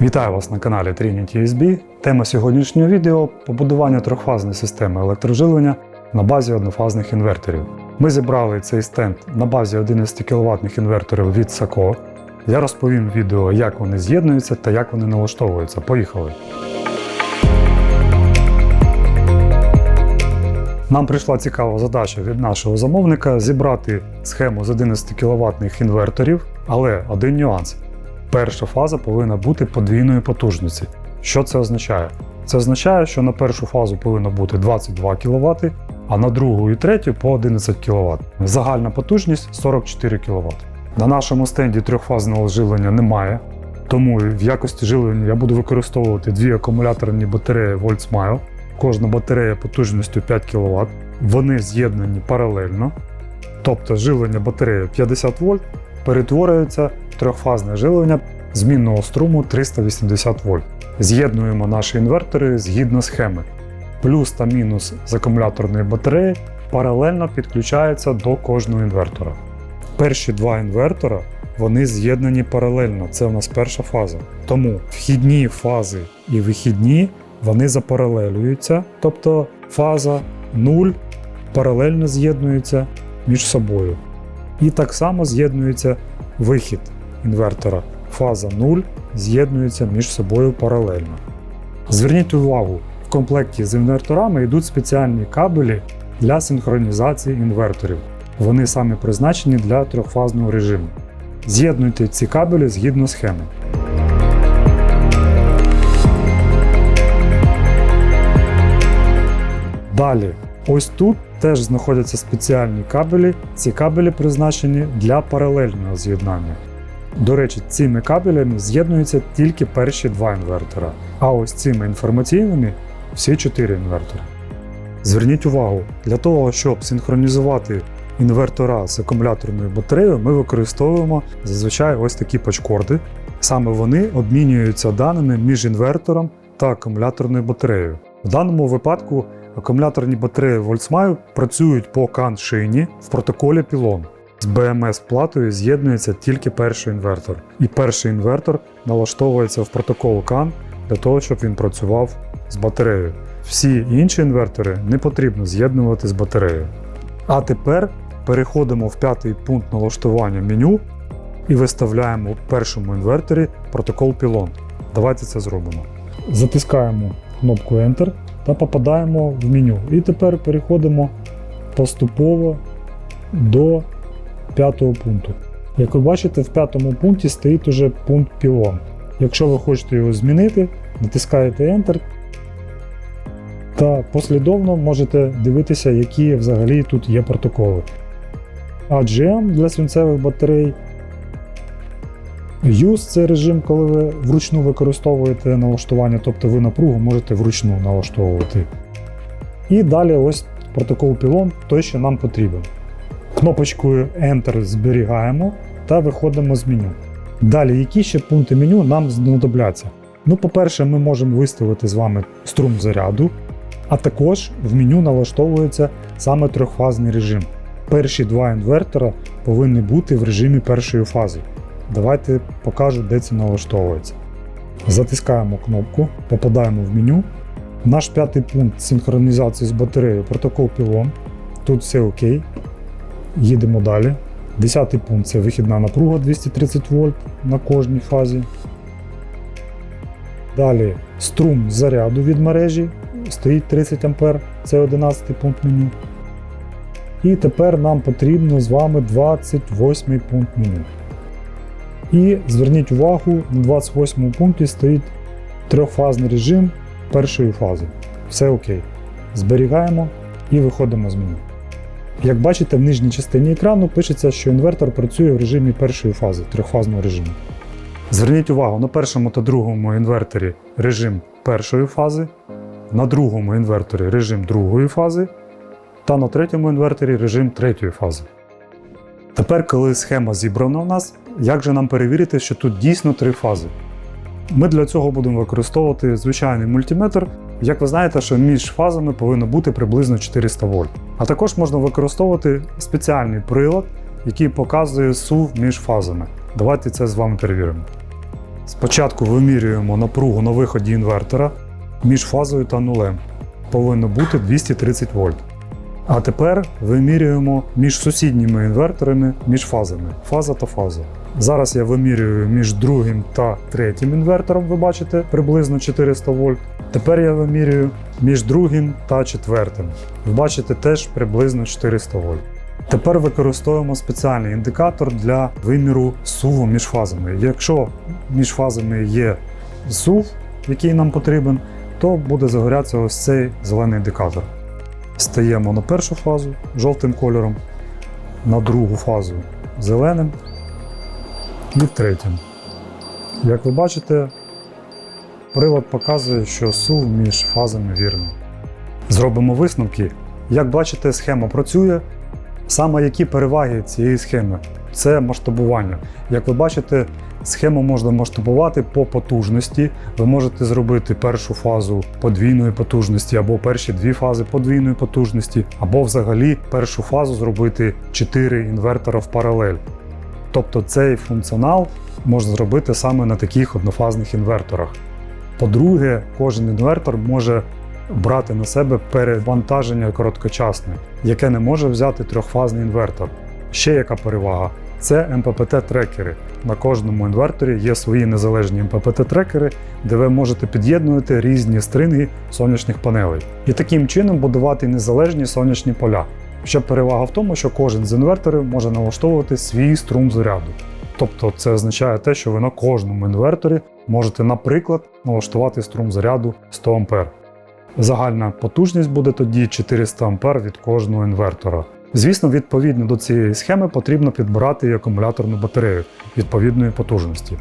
Вітаю вас на каналі Trinity USB. Тема сьогоднішнього відео побудування трьохфазної системи електроживлення на базі однофазних інверторів. Ми зібрали цей стенд на базі 11 кВт інверторів від SACO. Я розповім відео, як вони з'єднуються та як вони налаштовуються. Поїхали! Нам прийшла цікава задача від нашого замовника зібрати схему з 11 кВт інверторів, але один нюанс. Перша фаза повинна бути подвійної потужності. Що це означає? Це означає, що на першу фазу повинно бути 22 кВт, а на другу і третю по 11 кВт. Загальна потужність 44 кВт. На нашому стенді трьохфазного живлення немає, тому в якості живлення я буду використовувати дві акумуляторні батареї Voltsmile. Кожна батарея потужністю 5 кВт. Вони з'єднані паралельно. Тобто живлення батареї 50 вольт перетворюється в трьохфазне живлення змінного струму 380 вольт. З'єднуємо наші інвертори згідно схеми. Плюс та мінус з акумуляторної батареї паралельно підключаються до кожного інвертора. Перші два інвертора вони з'єднані паралельно. Це у нас перша фаза. Тому вхідні фази і вихідні вони запаралелюються, тобто фаза 0 паралельно з'єднується між собою. І так само з'єднується вихід інвертора. Фаза 0 з'єднується між собою паралельно. Зверніть увагу, в комплекті з інверторами йдуть спеціальні кабелі для синхронізації інверторів. Вони саме призначені для трьохфазного режиму. З'єднуйте ці кабелі згідно схеми. Далі, ось тут теж знаходяться спеціальні кабелі. Ці кабелі призначені для паралельного з'єднання. До речі, цими кабелями з'єднуються тільки перші два інвертора, а ось цими інформаційними всі чотири інвертори. Зверніть увагу, для того, щоб синхронізувати інвертора з акумуляторною батареєю, ми використовуємо зазвичай ось такі пачкорди. Саме вони обмінюються даними між інвертором та акумуляторною батареєю. В даному випадку акумуляторні батареї Voltsmile працюють по CAN-шині в протоколі Pylon. З BMS-платою з'єднується тільки перший інвертор. І перший інвертор налаштовується в протокол CAN для того, щоб він працював з батареєю. Всі інші інвертори не потрібно з'єднувати з батареєю. А тепер переходимо в п'ятий пункт налаштування меню і виставляємо в першому інверторі протокол Pylon. Давайте це зробимо. Затискаємо кнопку Enter та попадаємо в меню. І тепер переходимо поступово до п'ятого пункту. Як ви бачите, в п'ятому пункті стоїть уже пункт Pylon. Якщо ви хочете його змінити, натискаєте Enter та послідовно можете дивитися, які взагалі тут є протоколи. AGM для свинцевих батарей. Use це режим, коли ви вручну використовуєте налаштування, тобто ви напругу можете вручну налаштовувати. І далі ось протокол Pylon, той, що нам потрібен. Кнопочкою Enter зберігаємо та виходимо з меню. Далі, які ще пункти меню нам знадобляться? Ну, по-перше, ми можемо виставити з вами струм заряду, а також в меню налаштовується саме трьохфазний режим. Перші два інвертора повинні бути в режимі першої фази. Давайте покажу, де це налаштовується. Затискаємо кнопку, попадаємо в меню. Наш п'ятий пункт синхронізації з батареєю протокол Pylon. Тут все окей. Їдемо далі. Десятий пункт це вихідна напруга 230 вольт на кожній фазі. Далі струм заряду від мережі стоїть 30 А, це 11 пункт меню. І тепер нам потрібно з вами 28 пункт меню. І зверніть увагу, на 28 пункті стоїть трьохфазний режим першої фази. Все окей. Зберігаємо і виходимо з меню. Як бачите, в нижній частині екрану пишеться, що інвертор працює в режимі першої фази, трьохфазного режиму. Зверніть увагу, на першому та другому інверторі режим першої фази, на другому інверторі режим другої фази, та на третьому інверторі режим третьої фази. Тепер, коли схема зібрана у нас, як же нам перевірити, що тут дійсно три фази? Ми для цього будемо використовувати звичайний мультиметр. Як ви знаєте, що між фазами повинно бути приблизно 400 вольт. А також можна використовувати спеціальний прилад, який показує сув між фазами. Давайте це з вами перевіримо. Спочатку вимірюємо напругу на виході інвертора між фазою та нулем. Повинно бути 230 вольт. А тепер вимірюємо між сусідніми інверторами, між фазами. Фаза та фаза. Зараз я вимірюю між другим та третім інвертором, ви бачите, приблизно 400 вольт. Тепер я вимірюю між другим та четвертим. Ви бачите теж приблизно 400 вольт. Тепер використовуємо спеціальний індикатор для виміру суву між фазами. Якщо між фазами є сув, який нам потрібен, то буде загорятися ось цей зелений індикатор. Стаємо на першу фазу жовтим кольором, на другу фазу зеленим і третім. Як ви бачите, прилад показує, що сув між фазами вірний. Зробимо висновки. Як бачите, схема працює. Саме які переваги цієї схеми? Це масштабування. Як ви бачите, схему можна масштабувати по потужності. Ви можете зробити першу фазу подвійної потужності, або перші дві фази подвійної потужності, або взагалі першу фазу зробити 4 інвертора в паралель. Тобто цей функціонал можна зробити саме на таких однофазних інверторах. По-друге, кожен інвертор може брати на себе перевантаження короткочасне, яке не може взяти трьохфазний інвертор. Ще яка перевага? Це МППТ-трекери. На кожному інверторі є свої незалежні МППТ-трекери, де ви можете під'єднувати різні стринги сонячних панелей. І таким чином будувати незалежні сонячні поля. Ще перевага в тому, що кожен з інверторів може налаштовувати свій струм заряду. Тобто це означає те, що ви на кожному інверторі можете, наприклад, налаштувати струм заряду 100 А. Загальна потужність буде тоді 400 А від кожного інвертора. Звісно, відповідно до цієї схеми потрібно підбирати і акумуляторну батарею відповідної потужності.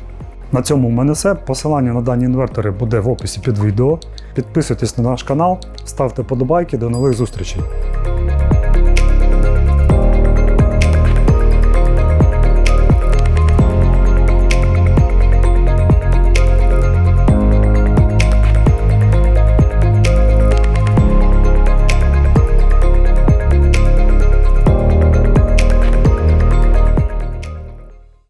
На цьому в мене все. Посилання на дані інвертори буде в описі під відео. Підписуйтесь на наш канал, ставте подобайки. До нових зустрічей!